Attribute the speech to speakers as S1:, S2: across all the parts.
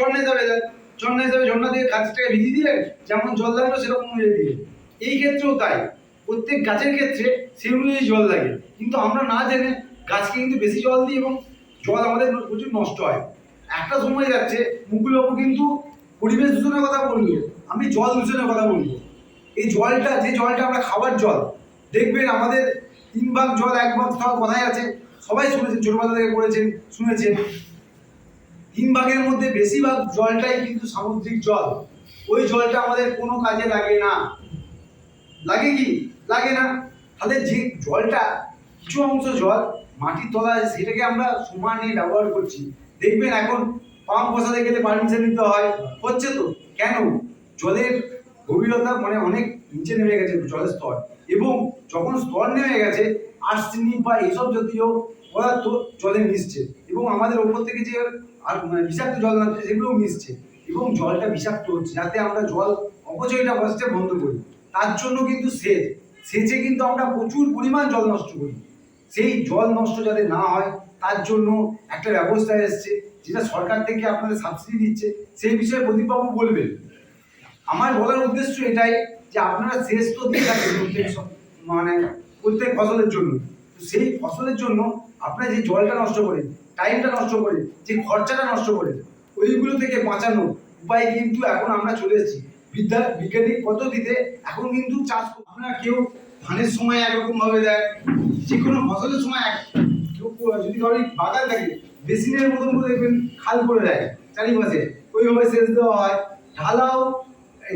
S1: ঝর্ণা দেন ঝর্ণা হিসাবে ঝর্ণা দিয়ে গাছটাকে ভিজিয়ে দিলেন যেমন জল লাগল সেরকম অনুযায়ী দিলেন এই ক্ষেত্রেও তাই। প্রত্যেক গাছের ক্ষেত্রে সেই অনুযায়ী জল লাগে। কিন্তু আমরা না জেনে গাছকে কিন্তু বেশি জল দিই এবং জল আমাদের প্রচুর নষ্ট হয়। একটা সময় যাচ্ছে, মুকুলবাবু কিন্তু পরিবেশ দূষণের কথা বলল, আমি জল দূষণের কথা বলব এই জলটা, যে জলটা আমরা খাবার জল, দেখবেন আমাদের তিন ভাগ জল, এক ভাগ খাওয়া কথাই আছে। সবাই শুনেছেন, ছোটবেলা থেকে পড়েছেন, শুনেছেন। ভাগের মধ্যে বেশিরভাগ জলটাই কিন্তু সামুদ্রিক জল। ওই জলটা আমাদের কোনো কাজে লাগে না। লাগে কি? লাগে না। তাহলে যে জলটা, কিছু অংশ জল মাটির তলায়, সেটাকে আমরা সমানে ব্যবহার করছি। দেখবেন এখন পাম্প বসাতে গেলে পারমিশন নিতে হয়। হচ্ছে তো। কেন? জলের গভীরতা মানে অনেক নিচে নেমে গেছে জলের স্তর। এবং যখন স্তর নেমে গেছে আর্সেনিক বা এইসব জাতীয় পদার্থ জলে মিশছে এবং আমাদের ওপর থেকে যে আর মানে বিষাক্ত জল নামছে, সেগুলোও মিশছে এবং জলটা বিষাক্ত হচ্ছে যাতে আমরা জল অপচয়টা বসতে বন্ধ করি। তার জন্য কিন্তু সেচ, সেচে কিন্তু আমরা প্রচুর পরিমাণ জল নষ্ট করি। সেই জল নষ্ট যাতে না হয়, তার জন্য একটা ব্যবস্থা এসছে, যেটা সরকার থেকে আপনাদের সাবসিডি দিচ্ছে। সেই বিষয়ে প্রদীপবাবু বলবেন। আমার বলার উদ্দেশ্য এটাই যে আপনারা শেষ তো দিয়ে থাকেন প্রত্যেক মানে প্রত্যেক ফসলের জন্য। সেই ফসলের জন্য আপনারা যে জলটা নষ্ট করেন, টাইমটা নষ্ট করেন, যে খরচাটা নষ্ট করেন, ওইগুলো থেকে বাঁচানোর উপায় কিন্তু এখন আমরা চলে এসেছি। বিদ্যা, বিজ্ঞানিক পদ্ধতিতে এখন কিন্তু চাষ আপনারা কেউ ধানের সময় একরকম ভাবে দেয়, যে কোনো ফসলের সময় এক, কেউ যদি ধরি বাগান থাকে, বেসিনের মতন করে দেখবেন খাল করে দেয় চারিপাশে। ওইভাবে সেচ দেওয়া হয়। ঢালাও,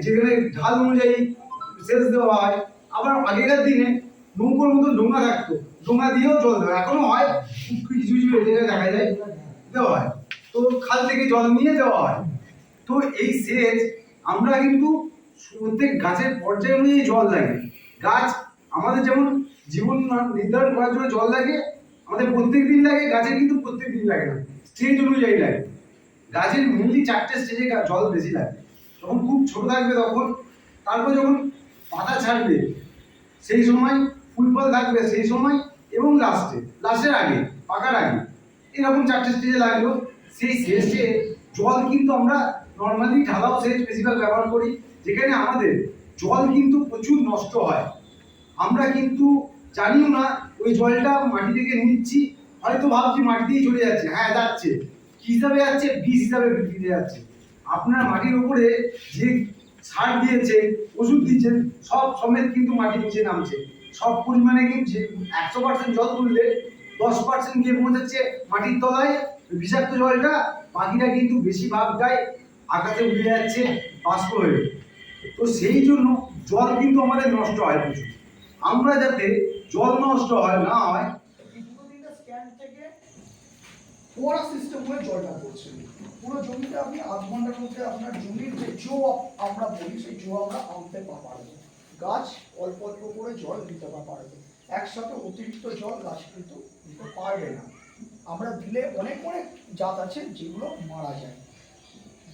S1: যেখানে ঢাল অনুযায়ী সেচ দেওয়া হয়। আবার আগেকার দিনে নৌকোর মতো ডোঙা থাকতো। ডোঙা দিয়েও জল দেওয়া এখনও হয়। কিছু কিছু জায়গায় দেখা যায় দেওয়া হয়। তো খাল থেকে জল নিয়ে দেওয়া হয়। তো এই সেচ আমরা কিন্তু প্রত্যেক গাছের পর্যায়ে অনুযায়ী জল লাগে। গাছ আমাদের যেমন জীবন নির্ধারণ করার জন্য জল লাগে, আমাদের প্রত্যেক দিন লাগে, গাছের কিন্তু প্রত্যেক দিন লাগে না। স্টেজ অনুযায়ী লাগে। গাছের মেনলি চারটে স্টেজে জল বেশি লাগে। যখন খুব ছোট থাকবে তখন, তারপর যখন পাতা ছাড়বে। সেই সময় ফুল ফল থাকবে সেই সময় এবং লাস্টে লাস্টের আগে, পাকার আগে। এরকম চারটে স্টেজে লাগল। সেই শেষে জল কিন্তু আমরা নর্মালি ঢালাও সেচ বেশিরভাগ ব্যবহার করি। যেখানে আমাদের জল কিন্তু প্রচুর নষ্ট হয়। আমরা কিন্তু জানিও না, ওই জলটা মাটি থেকে নিচ্ছি। হয়তো ভাবছি মাটি দিয়েই চলে যাচ্ছে। হ্যাঁ যাচ্ছে। কী হিসাবে যাচ্ছে? বিষ হিসাবে বৃদ্ধিতে যাচ্ছে। আপনার মাটির উপরে যে সার দিয়েছেন ওষুধ দিচ্ছেন সব সমেত কিন্তু মাটি নিচে নামছে। সব পরিমাণে কিন্তু একশো পার্সেন্ট জল তুললে দশ পার্সেন্ট গিয়ে পৌঁছাচ্ছে মাটির তলায়। বিষাক্ত জলটা বাকিটা কিন্তু বেশি ভাগ বেশিরভাগটাই আকাশে উড়ে যাচ্ছে বাষ্প হয়ে। তো সেই জন্য জল কিন্তু আমাদের নষ্ট হয় প্রচুর। আমরা যাতে জল নষ্ট হয়, না হয়
S2: ফোয়ারা সিস্টেম হয়ে জলটা পড়ছে পুরো জমিতে আপনি আধ ঘণ্টার মধ্যে আপনার জমির যে জো আমরা বলি, সেই জো আমরা আনতে পারব। গাছ অল্প অল্প করে জল দিতে পারবে। একসাথে অতিরিক্ত জল গাছ কিন্তু দিতে পারবে না। আমরা দিলে অনেক অনেক জাত আছে যেগুলো মারা যায়।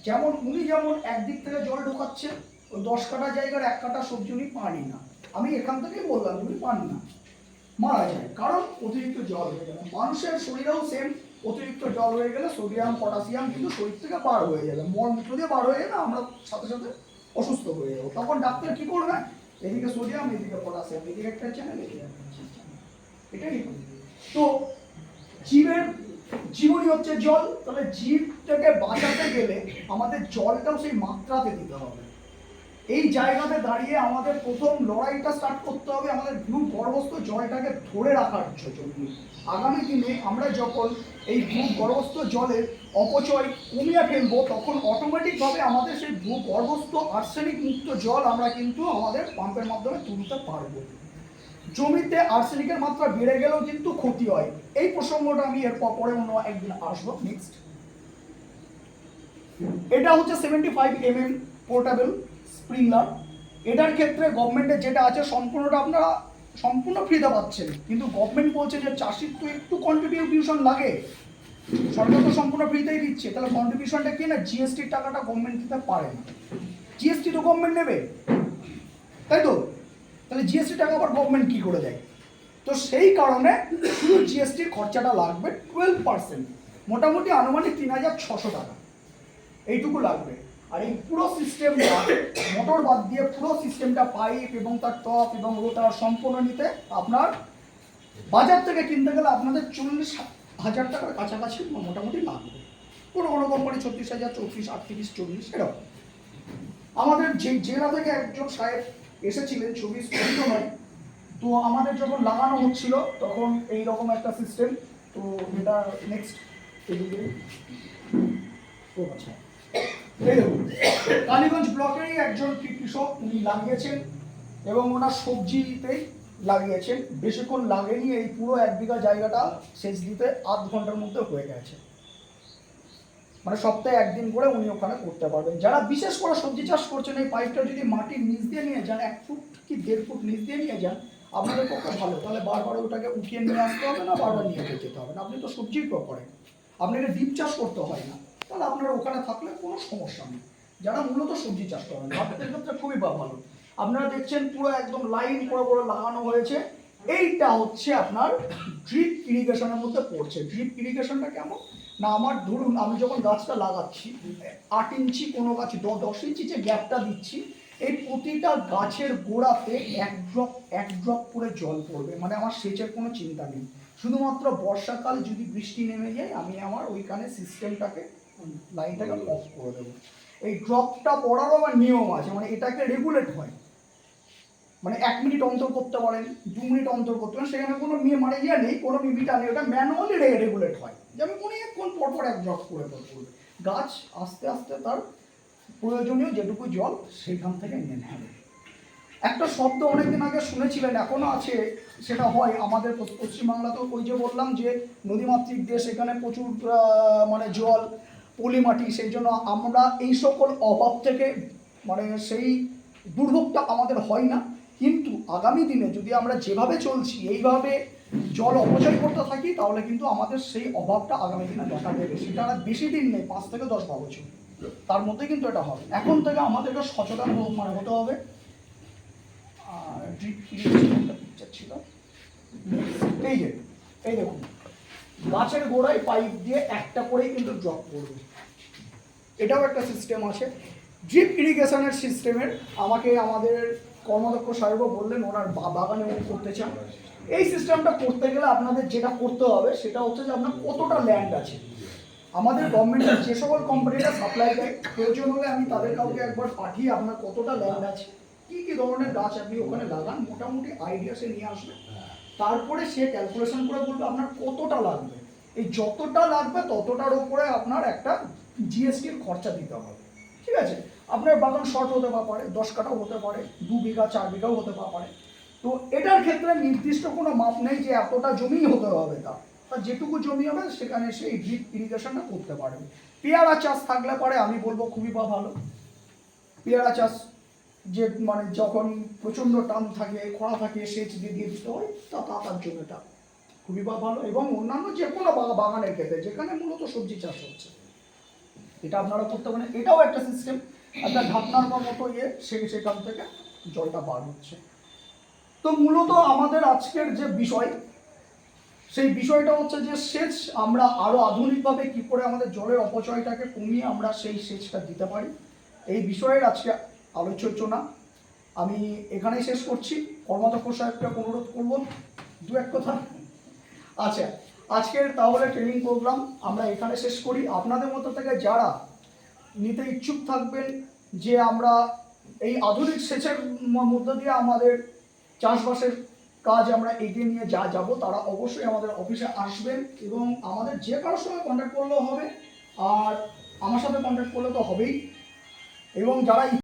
S2: যেমন উনি যেমন একদিক থেকে জল ঢোকাচ্ছেন ওই দশ কাটা জায়গার এক কাটা সবজি উনি পানি না। আমি এখান থেকেই বললাম, উনি পান না। মারা যায়। কারণ অতিরিক্ত জল হয়ে গেলে মানুষের শরীরেও সেম অতিরিক্ত জল হয়ে গেলে সোডিয়াম, পটাশিয়াম কিন্তু শরীর থেকে বার হয়ে যাবে। মলমূত্র দিয়ে বার হয়ে যাবে আমরা সাথে সাথে অসুস্থ হয়ে যাব। তখন ডাক্তার কি করবে? এদিকে সোডিয়াম, এদিকে পটাশিয়াম, এদিকে একটা চ্যানেল এটাই তো জীবের, জীবনই হচ্ছে জল। তাহলে জীবটাকে বাঁচাতে গেলে আমাদের জলটাও সেই মাত্রাতে দিতে হবে। এই জায়গাতে দাঁড়িয়ে আমাদের প্রথম লড়াইটা স্টার্ট করতে হবে আমাদের ভূ গর্ভস্থ জলটাকে ধরে রাখার জন্য। আগামী দিনে আমরা যখন এই ভূ গর্ভস্থ জলের অপচয় কমিয়ে ফেলব, তখন অটোমেটিকভাবে আমাদের সেই ভূ গর্ভস্থ আর্সেনিক মুক্ত জল আমরা কিন্তু আমাদের পাম্পের মাধ্যমে তুলতে পারব। জমিতে আর্সেনিকের মাত্রা বেড়ে গেলেও কিন্তু ক্ষতি হয়। এই প্রসঙ্গটা আমি এর পরে অন্য একদিন আসব। নেক্সট এটা হচ্ছে seventy five M M portable sprinkler এটার ক্ষেত্রে গভর্নমেন্টের যেটা আছে সম্পূর্ণটা আপনারা সম্পূর্ণ ফ্রিতে পাচ্ছেন। কিন্তু গভর্নমেন্ট বলছে যে চাষির তো একটু কন্ট্রিবিউশন লাগে। সরকার তো সম্পূর্ণ ফ্রিতেই দিচ্ছে। তাহলে কন্ট্রিবিউশনটা কি না জিএসটির টাকাটা গভর্নমেন্ট দিতে পারে না। জিএসটি তো গভর্নমেন্ট নেবে। তাই তো? তাহলে জিএসটি টাকা আবার গভর্নমেন্ট কি করে দেয়? তো সেই কারণে শুধু জিএসটির খরচাটা লাগবে টুয়েলভ পার্সেন্ট মোটামুটি আনুমানিক তিন হাজার ছশো টাকা। এইটুকু লাগবে। আর এই পুরো সিস্টেমটা মোটর বাদ দিয়ে পুরো সিস্টেমটা পাইপ এবং তার টপ এবং রোটার সম্পূর্ণ নিতে আপনার বাজার থেকে কিনতে গেলে আপনাদের চল্লিশ হাজার টাকার কাছাকাছি মোটামুটি লাগবে। কোনো কোনো কোম্পানি ছত্রিশ হাজার, চৌত্রিশ, আটত্রিশ, চল্লিশ, এরকম। আমাদের যে জেলা থেকে একজন সাহেব এসেছিলেন চোদ্দ নয়, তো আমাদের যখন লাগানো হচ্ছিল, তখন এই রকম একটা সিস্টেম তো এটা নেক্সট এদিকে ও আচ্ছা। কালীগঞ্জ ব্লকেরই একজন কৃষক, উনি লাগিয়েছেন এবং ওনার সবজিতেই লাগিয়েছেন। বেশিক্ষণ লাগেনি এই পুরো এক বিঘা জায়গাটা সেচ দিতে, আধ ঘণ্টার মধ্যে হয়ে গেছে। মানে সপ্তাহে একদিন করে উনি ওখানে করতে পারবেন। যারা বিশেষ করে সবজি চাষ করছেন, এই পাইপটা যদি মাটির নিচ দিয়ে নিয়ে যান, এক ফুট কি দেড় ফুট নিচ দিয়ে নিয়ে যান, আপনাদের পক্ষে ভালো। তাহলে বারবার ওটাকে উঠিয়ে নিয়ে আসতে হবে না, বারবার নিয়ে যেতে হবে না। আপনি তো সবজির করেন আপনাকে ডিপ চাষ করতে হয় না। তাহলে আপনার ওখানে থাকলে কোনো সমস্যা নেই। যারা মূলত সবজি চাষ করেন তাদের ক্ষেত্রে খুবই ভালো আপনারা দেখছেন পুরো একদম লাইন করে করে লাগানো হয়েছে। এইটা হচ্ছে আপনার ড্রিপ ইরিগেশনের মধ্যে পড়ছে। ড্রিপ ইরিগেশনটা কেমন? না, আমার ধরুন, আমি যখন গাছটা লাগাচ্ছি, আট ইঞ্চি কোনো গাছ দশ ইঞ্চি যে গ্যাপটা দিচ্ছি, এই প্রতিটা গাছের গোড়াতে এক ড্রপ এক ড্রপ করে জল পড়বে। মানে আমার সেচের কোনো চিন্তা নেই। শুধুমাত্র বর্ষাকাল যদি বৃষ্টি নেমে যায়, আমি আমার ওইখানে সিস্টেমটাকে লাইনটাকে অফ করে দেবো। এই ড্রপটা পড়ারও আমার নিয়ম আছে মানে এটাকে রেগুলেট হয়। মানে এক মিনিট অন্তর করতে পারেন, দু মিনিট অন্তর করতে পারেন, সেখানে কোনো মেয়ে মানে ইয়ে নেই, কোনো মিমিটা নেই, ওটা ম্যানুয়ালি রেগুলেট হয়। যে যেমন অনেকক্ষণ পর পর এক ড্রপ করে করবে গাছ আস্তে আস্তে তার প্রয়োজনীয় যেটুকু জল সেখান থেকে নিয়ে নেবে একটা শব্দ অনেকদিন আগে শুনেছিলেন, এখনও আছে, সেটা হয় আমাদের পশ্চিমবাংলাতেও ওই যে বললাম যে নদীমাতৃক দেশ এখানে প্রচুর মানে জল পলি মাটি সেই জন্য আমরা এই সকল অভাব থেকে মানে সেই দুর্ভোগটা আমাদের হয় না। কিন্তু আগামী দিনে যদি আমরা যেভাবে চলছি, এইভাবে জল অপচয় করতে থাকি, তাহলে কিন্তু আমাদের সেই অভাবটা আগামী দিনে দেখা দেবে। সেটা বেশি দিন নেই, পাঁচ থেকে দশ বছর। তার মধ্যে কিন্তু এটা হবে। এখন থেকে আমাদেরকে সচেতন মানে হতে হবে। এই যে, এই দেখুন, গাছের গোড়ায় পাইপ দিয়ে একটা করেই কিন্তু ড্রপ করবে। এটাও একটা সিস্টেম আছে। ড্রিপ ইরিগেশনের সিস্টেমের আমাকে আমাদের কর্মদক্ষ সাহেবও বললেন, ওনার বাগানে উনি করতে চান। এই সিস্টেমটা করতে গেলে আপনাদের যেটা করতে হবে, সেটা হচ্ছে যে আপনার কতটা ল্যান্ড আছে। আমাদের গভর্নমেন্টের যে সকল কোম্পানিরা সাপ্লাই দেয়, প্রয়োজন হলে আমি তাদের কাউকে একবার পাঠিয়ে আপনার কতটা ল্যান্ড আছে, কী কী ধরনের গাছ আপনি ওখানে লাগান, মোটামুটি আইডিয়া সে নিয়ে আসবে। তারপরে সে ক্যালকুলেশন করে বলবে আপনার কতটা লাগবে। এই যতটা লাগবে ততটার উপরে আপনার একটা জিএসটির খরচা দিতে হবে। ঠিক আছে? আপনার বাগান শর্ট হতে পারে, দশ কাটাও হতে পারে, দু বিঘা, চার বিঘাও হতে পারে। তো এটার ক্ষেত্রে নির্দিষ্ট কোনো মাপ নেই যে এতটা জমি হতে হবে তা। তা যেটুকু জমি হবে সেখানে সেই ড্রিপ ইরিগেশনটা করতে পারবে। পেয়ারা চাষ থাকলে পরে আমি বলব খুবই বা ভালো। পেয়ারা চাষ যে মানে যখন প্রচণ্ড টান থাকে, খরা থাকে, সেচ দিয়ে দিয়ে দিতে হয়, তা তার জমিটা খুবই বা ভালো। এবং অন্যান্য যে কোনো বাগা- বাগানের ক্ষেত্রে, যেখানে মূলত সবজি চাষ হচ্ছে। এটা আপনারা করতে পারেন। এটাও একটা সিস্টেম একটা ঢাকনার মতো ইয়ে সেই সেখান থেকে জলটা বার হচ্ছে। তো মূলত আমাদের আজকের যে বিষয়, সেই বিষয়টা হচ্ছে যে সেচ, আমরা আরও আধুনিকভাবে কি করে আমাদের জলের অপচয়টাকে কমিয়ে আমরা সেই সেচটা দিতে পারি, এই বিষয়ের আজকে আলোচনা। আমি এখানেই শেষ করছি। কর্মাধ্যক্ষ সাহেবকে অনুরোধ করব। দু এক কথা। আচ্ছা আজকের তাহলে ট্রেনিং প্রোগ্রাম আমরা এখানে শেষ করি। আপনাদের মতো থেকে যারা নিতে ইচ্ছুক থাকবেন যে আমরা এই আধুনিক সেচের মধ্য দিয়ে আমাদের চাষবাসের কাজ আমরা এগিয়ে নিয়ে যা যাব, তারা অবশ্যই আমাদের অফিসে আসবেন এবং আমাদের যে কারোর সঙ্গে কন্ট্যাক্ট করলেও হবে, আর আমার সাথে কন্ট্যাক্ট করলে তো হবেই। এবং যারা